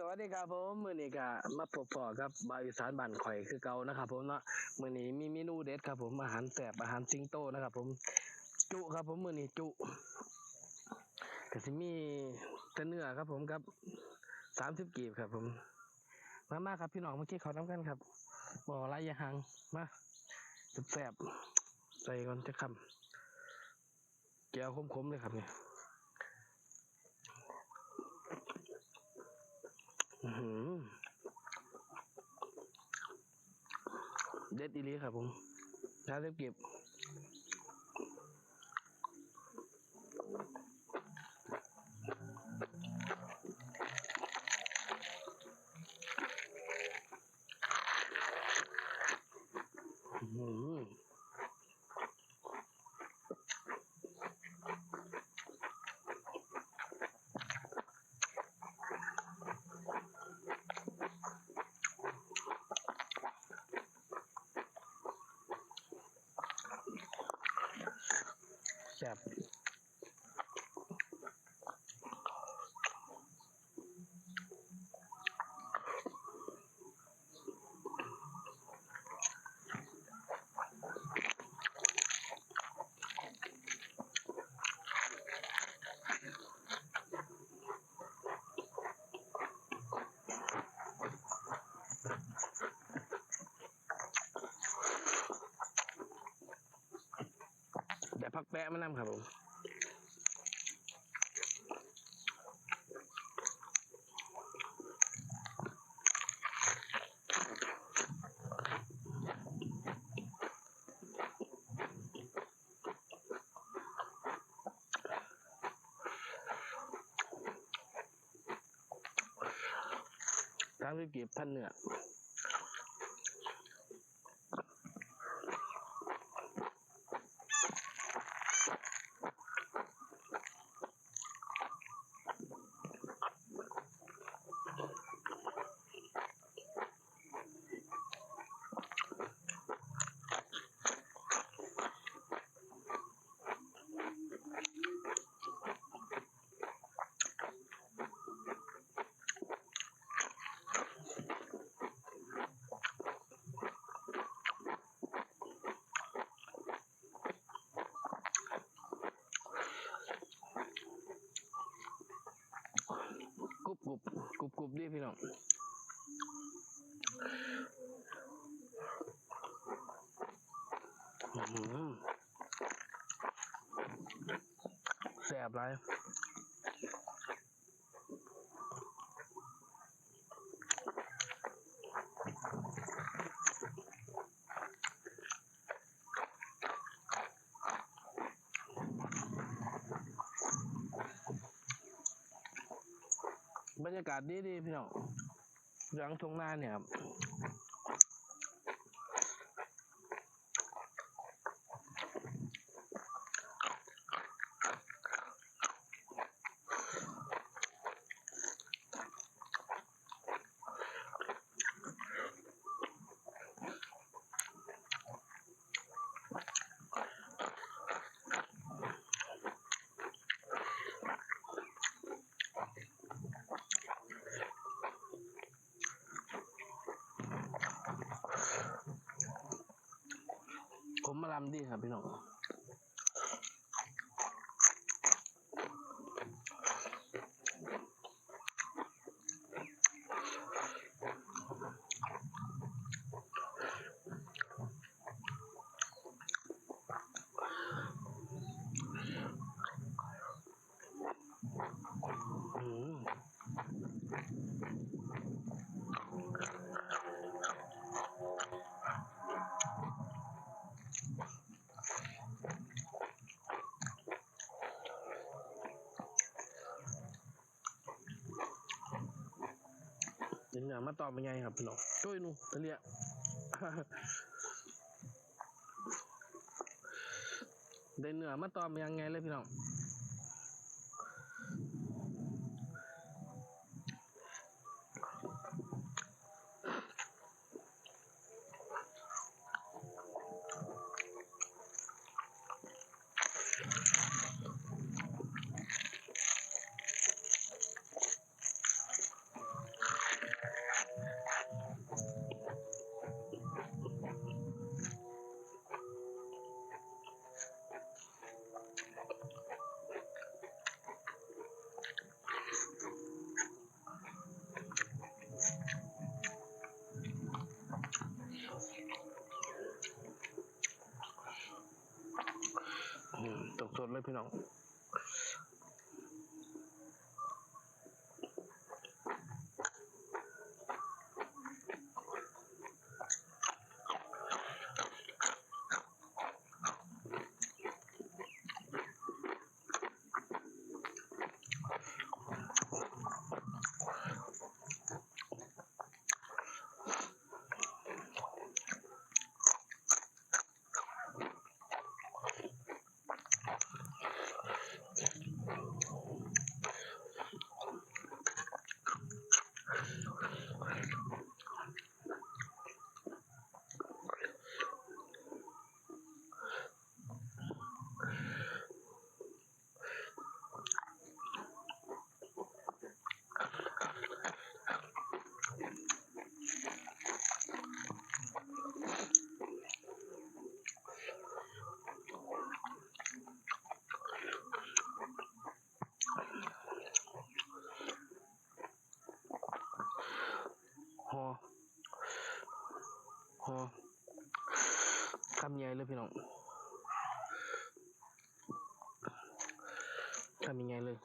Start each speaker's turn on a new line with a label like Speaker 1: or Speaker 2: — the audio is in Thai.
Speaker 1: สวัสดีครับผมมื้อนี้ก็มาพบปอกับบาวอีสานบ้านข่อยคือเก่านะครับ ผมเนาะมื้อนี้มีเมนูเด็ดครับผมอาหารแซ่บอาหารสิงโตนะครับ ผมจุครับ ผมมื้อนี้จุก็สิมีต่เนื้อครับ ผมกับ30กีบครับ ผม มามาครับพี่น้องเมากินข้าวน้ำกันครับบ่ไรยาห่างมาแซ่บใส่ก่อนจะคำแก้วคมๆเลยครับเนี่ย อื้อหือ เล็ดอีลีครับผมถ้าเล็บเก็บอื้อหือ แซ่บเดี๋ยวพักแปะมานำครับผมทางที่เก็บพันเนื้อ ดีพี่น้องแสบไร บรรยากาศดีดีพี่น้องหลังทงหน้าเนี่ยครับ ผมมาลำดีครับพี่น้อง เดี๋ยวเนี่ยมาตอบเป็นไงครับพี่น้องช่วยหนูตะเลียได้เหนือมาตอบเป็นยังไงเลยพี่น้ององ one. ำใหญ่เลยพี่น้องทำยังไงเลย